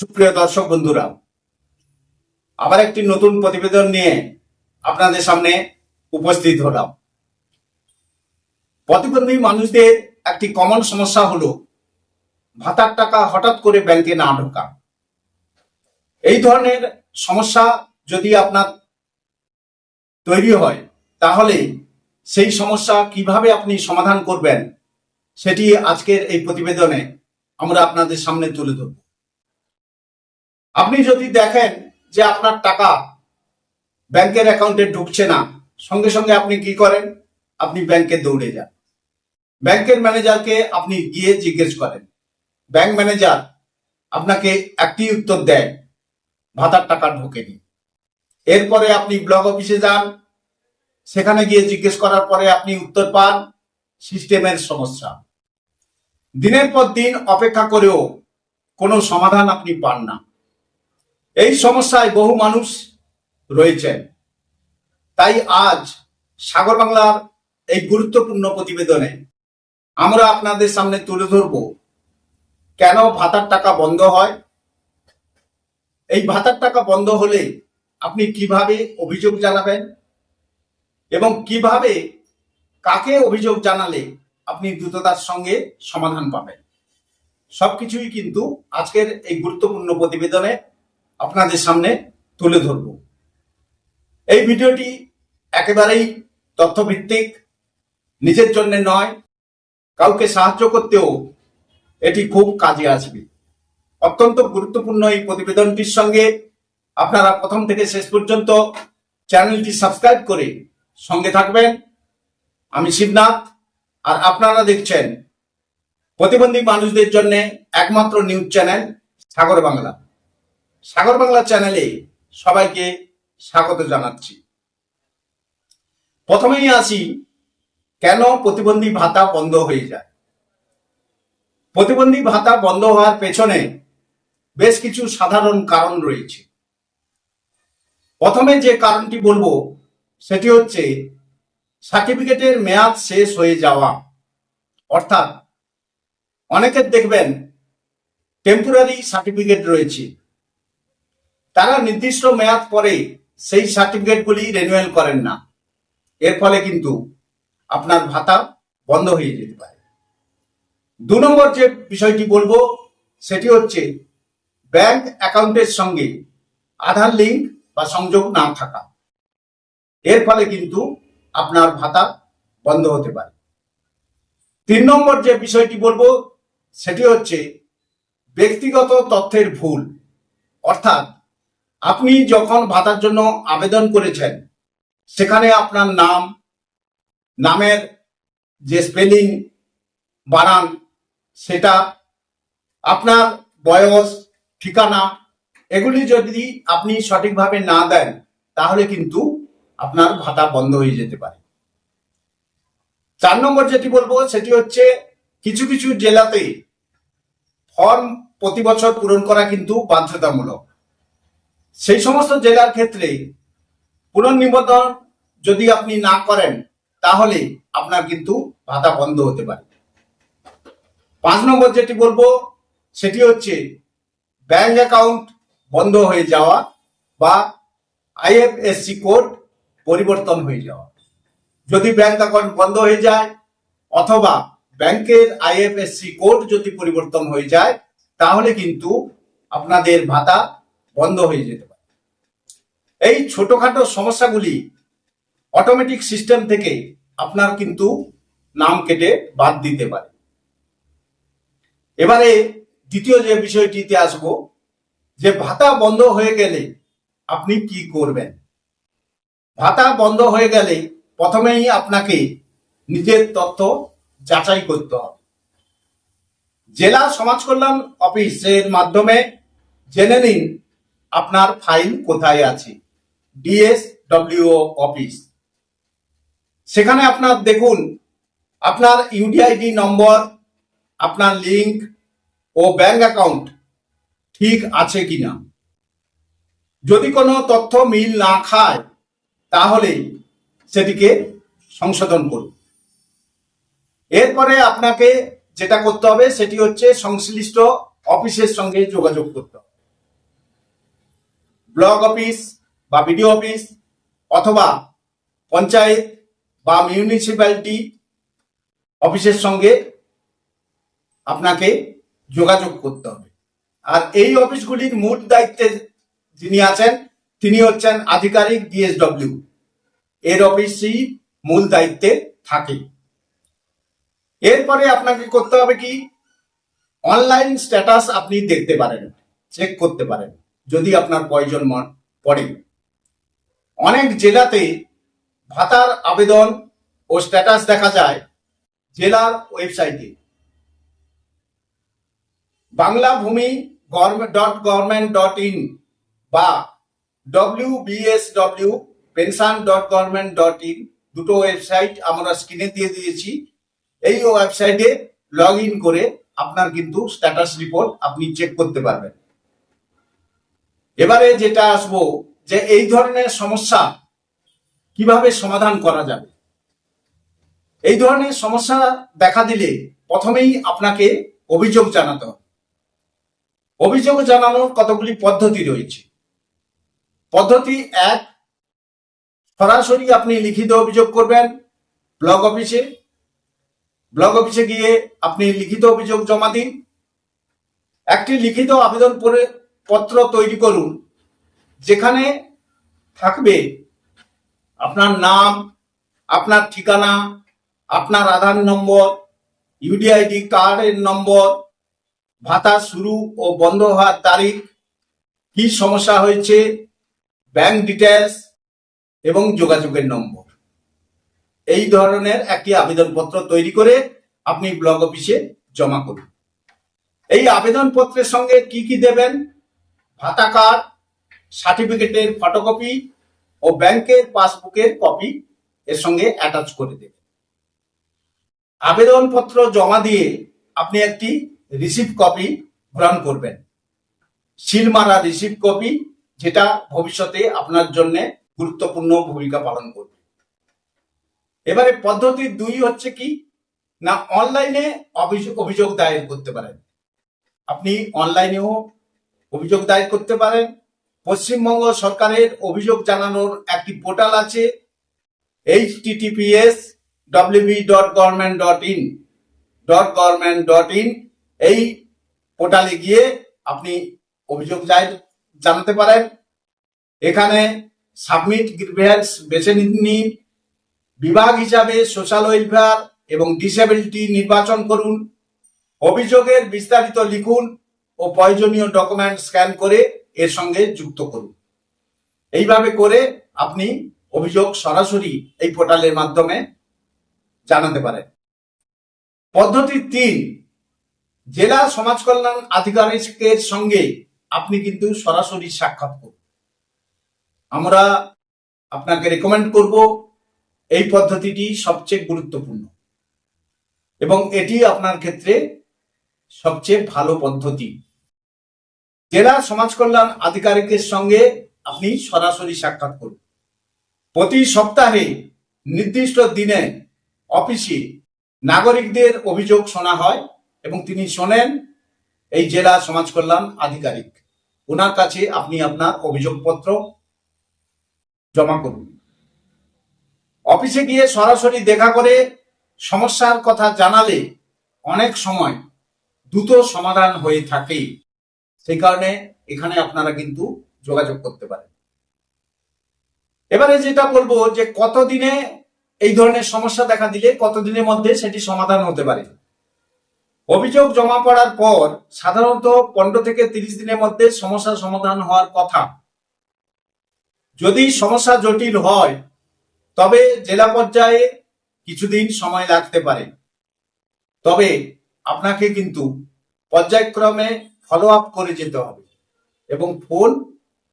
সুপ্রিয় দর্শক বন্ধুরা, আবার একটি নতুন প্রতিবেদন নিয়ে আপনাদের সামনে উপস্থিত হলাম। প্রতিবন্ধী মানুষদের একটি কমন সমস্যা হলো, ভাতার টাকা হঠাৎ করে ব্যাংকে না ঢোকা। এই ধরনের সমস্যা যদি আপনার তৈরি হয়, তাহলে সেই সমস্যা কীভাবে আপনি সমাধান করবেন, সেটি আজকের এই প্রতিবেদনে আমরা আপনাদের সামনে তুলে ধরব। আপনি যদি দেখেন যে আপনার টাকা ব্যাংকের অ্যাকাউন্টে ঢুকছে না, সঙ্গে সঙ্গে আপনি কি করেন? আপনি ব্যাংকে দৌড়ে যান। ব্যাংকের ম্যানেজারকে আপনি গিয়ে জিজ্ঞেস করেন। ব্যাংক ম্যানেজার আপনাকে একটি উত্তর দেয়, ভাতার টাকা ঢোকেনি। এরপরে আপনি ব্লক অফিসে যান। সেখানে গিয়ে জিজ্ঞেস করার পরে আপনি উত্তর পান, সিস্টেমের সমস্যা। দিনের পর দিন অপেক্ষা করেও কোনো সমাধান আপনি পান না। এই সমস্যায় বহু মানুষ রয়েছেন। তাই আজ সাগর বাংলার এই গুরুত্বপূর্ণ প্রতিবেদনে আমরা আপনাদের সামনে তুলে ধরব, কেন ভাতার টাকা বন্ধ হয়? এই ভাতার টাকা বন্ধ হলে আপনি কীভাবে অভিযোগ জানাবেন? এবং কীভাবে কাকে অভিযোগ জানালে আপনি দ্রুততার সঙ্গে সমাধান পাবেন? সবকিছুই কিন্তু আজকের এই গুরুত্বপূর্ণ প্রতিবেদনে আপনাদের সামনে তুলে ধরব। এই ভিডিওটি একেবারেই তথ্যভিত্তিক, নিজের জন্য নয়, কাউকে সাহায্য করতেও এটি খুব কাজে আসবে। অত্যন্ত গুরুত্বপূর্ণ এই প্রতিবেদনটির সঙ্গে আপনারা প্রথম থেকে শেষ পর্যন্ত চ্যানেলটি সাবস্ক্রাইব করে সঙ্গে থাকবেন। আমি শিবনাথ, আর আপনারা দেখছেন প্রতিবন্ধী মানুষদের জন্য একমাত্র নিউজ চ্যানেল সাগর বাংলা। সাগর বাংলা চ্যানেলে সবাইকে স্বাগত জানাচ্ছি। প্রথমেই আসি, কেন প্রতিবন্ধী ভাতা বন্ধ হয়ে যায়? প্রতিবন্ধী ভাতা বন্ধ হওয়ার পেছনে বেশ কিছু সাধারণ কারণ রয়েছে। প্রথমে যে কারণটি বলব, সেটি হচ্ছে সার্টিফিকেটের মেয়াদ শেষ হয়ে যাওয়া। অর্থাৎ অনেকের দেখবেন টেম্পোরারি সার্টিফিকেট রয়েছে। তারা নির্দিষ্ট মেয়াদ পরে সেই সার্টিফিকেটগুলি রেনুয়াল করেন না। এর ফলে কিন্তু আপনার ভাতা বন্ধ হয়ে যেতে পারে। দু নম্বর যে বিষয়টি বলব, সেটি হচ্ছে ব্যাংক অ্যাকাউন্টের সঙ্গে আধার লিঙ্ক বা সংযোগ না থাকা। এর ফলে কিন্তু আপনার ভাতা বন্ধ হতে পারে। তিন নম্বর যে বিষয়টি বলব, সেটি হচ্ছে ব্যক্তিগত তথ্যের ভুল। অর্থাৎ আপনি যখন ভাতার জন্য আবেদন করেছেন, সেখানে আপনার নাম, নামের যে স্পেলিং বানান, সেটা, আপনার বয়স, ঠিকানা, এগুলি যদি আপনি সঠিকভাবে না দেন, তাহলে কিন্তু আপনার ভাতা বন্ধ হয়ে যেতে পারে। চার নম্বর যেটি বলব, সেটি হচ্ছে কিছু কিছু জেলাতে ফর্ম প্রতি বছর পূরণ করা কিন্তু বাধ্যতামূলক। সেই সমস্ত জেলার ক্ষেত্রে পুনর্নিবেদন যদি আপনি না করেন, তাহলে আপনার কিন্তু ভাতা বন্ধ হতে পারে। পাঁচ নম্বর যেটি বলব, সেটি হচ্ছে ব্যাংক অ্যাকাউন্ট বন্ধ হয়ে যাওয়া বা আইএফএসসি কোড পরিবর্তন হয়ে যাওয়া। যদি ব্যাংক অ্যাকাউন্ট বন্ধ হয়ে যায় অথবা ব্যাংকের আইএফএসসি কোড যদি পরিবর্তন হয়ে যায়, তাহলে কিন্তু আপনাদের ভাতা বন্ধ হয়ে যেতে পারে। এই ছোটখাটো সমস্যাগুলি অটোমেটিক সিস্টেম থেকে আপনার কিন্তু নাম কেটে বাদ দিতে পারে। এবারে দ্বিতীয় যে বিষয়টিতে আসব, যে ভাতা বন্ধ হয়ে গেলে আপনি কি করবেন? ভাতা বন্ধ হয়ে গেলে প্রথমেই আপনাকে নিজের তথ্য যাচাই করতে হবে। জেলা সমাজ কল্যাণ অফিসের মাধ্যমে জেনে নিন আপনার ফাইল কোথায় আছে? ডিএসডব্লিউ অফিস সেখানে আপনার দেখুন, আপনার ইউডিআইডি নম্বর আপনার লিংক ও ব্যাংক অ্যাকাউন্ট ঠিক আছে কিনা। যদি কোনো তথ্য মিল না খায়, তাহলে সেটিকে সংশোধন করুন। এরপরে আপনাকে যেটা করতে হবে, সেটি হচ্ছে সংশ্লিষ্ট অফিসের সঙ্গে যোগাযোগ করতে হবে। ব্লক অফিস বা বিডিও অফিস অথবা পঞ্চায়েত বা মিউনিসিপ্যালিটি অফিসের সঙ্গে আপনাকে যোগাযোগ করতে হবে। আর এই অফিসগুলির মূল দায়িত্বে যিনি আছেন, তিনি হচ্ছেন আধিকারিক ডিএসডব্লিউ এর অফিসই মূল দায়িত্বে থাকে। এরপরে আপনাকে করতে হবে কি? অনলাইন স্ট্যাটাস আপনি দেখতে পারেন চেক করতে পারেন। যদি আপনার প্রয়োজন পড়ে। অনেক জেলাতে ভাতার আবেদন ও স্ট্যাটাস দেখা যায় জেলার ওয়েবসাইটে Bangla Bhumi dot government dot in বা W BSW pension dot government dot in দুটো ওয়েবসাইট আমরা স্ক্রিনে দিয়ে দিয়েছি। এই ওয়েবসাইটে লগ ইন করে আপনার কিন্তু স্ট্যাটাস রিপোর্ট আপনি চেক করতে পারবেন। এবারে যেটা আসব যে এই ধরনের সমস্যা কীভাবে সমাধান করা যাবে? এই ধরনের সমস্যা দেখা দিলে প্রথমেই আপনাকে অভিযোগ জানাতে হবে। অভিযোগ জানানোর কতগুলি পদ্ধতি রয়েছে? পদ্ধতি এক, সরাসরি আপনি লিখিত অভিযোগ করবেন ব্লক অফিসে। ব্লক অফিসে গিয়ে আপনি লিখিত অভিযোগ জমা দিন। একটি লিখিত আবেদন পত্র তৈরি করুন, যেখানে থাকবে আপনার নাম, আপনার ঠিকানা, আপনার আধার নম্বর, ইউডিআইডি কার্ডের নম্বর, ভাতা শুরু ও বন্ধ হওয়ার তারিখ, কি সমস্যা হয়েছে ব্যাংক ডিটেলস এবং যোগাযোগের নম্বর। এই ধরনের একটি আবেদনপত্র তৈরি করে আপনি ব্লক অফিসে জমা করুন। এই আবেদনপত্রের সঙ্গে কি কি দেবেন ভাতা কার্ড সার্টিফিকেটের ফটোকপি ও ব্যাংকের পাসবুকের কপি এর সঙ্গে অ্যাটাচ করে দেবেন আবেদনপত্র জমা দিয়ে আপনি একটি রিসিভ কপি গ্রহণ করবেন। সিল মারা রিসিভ কপি যেটা ভবিষ্যতে আপনার জন্য গুরুত্বপূর্ণ ভূমিকা পালন করবে। এবারে পদ্ধতি দুই হচ্ছে কি, না অনলাইনে অভিযোগ অভিযোগ দায়ের করতে পারেন। আপনি অনলাইনেও অভিযোগ দায়ের করতে পারেন। পশ্চিমবঙ্গ সরকারের অভিযোগ জানানোর একটি পোর্টাল আছে H TTPS WB dot government dot in. Dot government dot in. এই পোর্টালে গিয়ে আপনি অভিযোগ দায়ের জানাতে পারেন। এখানে সাবমিট গ্রিভেন্স বেছে নিন। বিভাগ হিসাবে সোশ্যাল ওয়েলফেয়ার এবং ডিসেবিলিটি নির্বাচন করুন। অভিযোগের বিস্তারিত লিখুন। ও প্রয়োজনীয় ডকুমেন্ট স্ক্যান করে এর সঙ্গে যুক্ত করুন। এইভাবে করে আপনি অভিযোগ সরাসরি এই পোর্টালের মাধ্যমে জানাতে পারেন। পদ্ধতি তিন, জেলা সমাজ কল্যাণ আধিকারিকের সঙ্গে আপনি কিন্তু সরাসরি সাক্ষাৎ করুন। আমরা আপনাকে রেকমেন্ড করব এই পদ্ধতিটি সবচেয়ে গুরুত্বপূর্ণ এবং এটি আপনার ক্ষেত্রে সবচেয়ে ভালো পদ্ধতি। জেলা সমাজ কল্যাণ আধিকারিকের সঙ্গে আপনি সরাসরি সাক্ষাৎ করুন। প্রতি সপ্তাহে নির্দিষ্ট দিনে অফিসে নাগরিকদের অভিযোগ শোনা হয় এবং তিনি শোনেন এই জেলা সমাজ কল্যাণ আধিকারিক। ওনার কাছে আপনি আপনার অভিযোগপত্র জমা করুন। অফিসে গিয়ে সরাসরি দেখা করে সমস্যার কথা জানালে অনেক সময় দ্রুত সমাধান হয়ে থাকে। সেই কারণে এখানে আপনারা কিন্তু যোগাযোগ করতে পারেন। এবারে যেটা বলব যে কতদিনে এই ধরনের সমস্যা দেখা দিলে কতদিনের মধ্যে সেটি সমাধান হতে পারে? অভিযোগ জমা পড়ার পর সাধারণত পনেরো থেকে তিরিশ দিনের মধ্যে সমস্যা সমাধান হওয়ার কথা। যদি সমস্যা জটিল হয়, তবে জেলা পর্যায়ে কিছুদিন সময় লাগতে পারে। তবে আপনাকে কিন্তু পর্যায়ক্রমে ফলো আপ করে যেতে হবে। এবং ফোন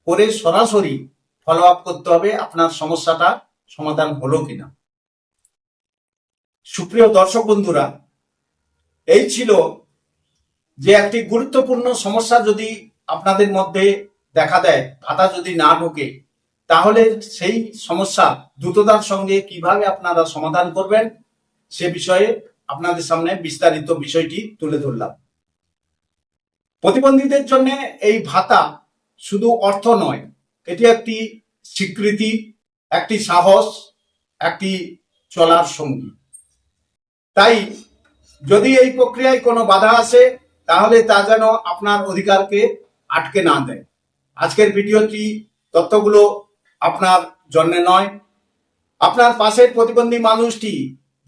করে সরাসরি ফলো আপ করতে হবে আপনার সমস্যাটা সমাধান হলো কিনা। সুপ্রিয় দর্শক বন্ধুরা, এই ছিল যে একটি গুরুত্বপূর্ণ সমস্যা যদি আপনাদের মধ্যে দেখা দেয়, ভাতা যদি না ঢোকে, তাহলে সেই সমস্যা দ্রুততার সঙ্গে কীভাবে আপনারা সমাধান করবেন, সে বিষয়ে আপনাদের সামনে বিস্তারিত বিষয়টি তুলে ধরলাম। প্রতিবন্ধীদের জন্য এই ভাতা শুধু অর্থ নয়, এটি একটি স্বীকৃতি, একটি সাহস, একটি চলার সঙ্গী। তাই যদি এই প্রক্রিয়ায় কোনো বাধা আসে, তাহলে তা যেন আপনার অধিকারকে আটকে না দেয়। আজকের ভিডিওটি তথ্যগুলো আপনার জন্যে নয়। আপনার পাশের প্রতিবন্ধী মানুষটি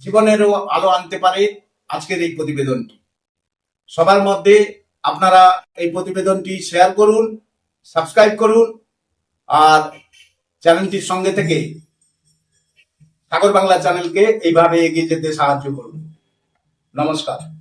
জীবনেরও আলো আনতে পারে আজকের এই প্রতিবেদনটি। সবার মধ্যে আপনারা এই প্রতিবেদনটি শেয়ার করুন, সাবস্ক্রাইব করুন, আর চ্যানেলটির সঙ্গে থেকে সাগর বাংলা চ্যানেলকে এইভাবে এগিয়ে যেতে সাহায্য করুন। নমস্কার।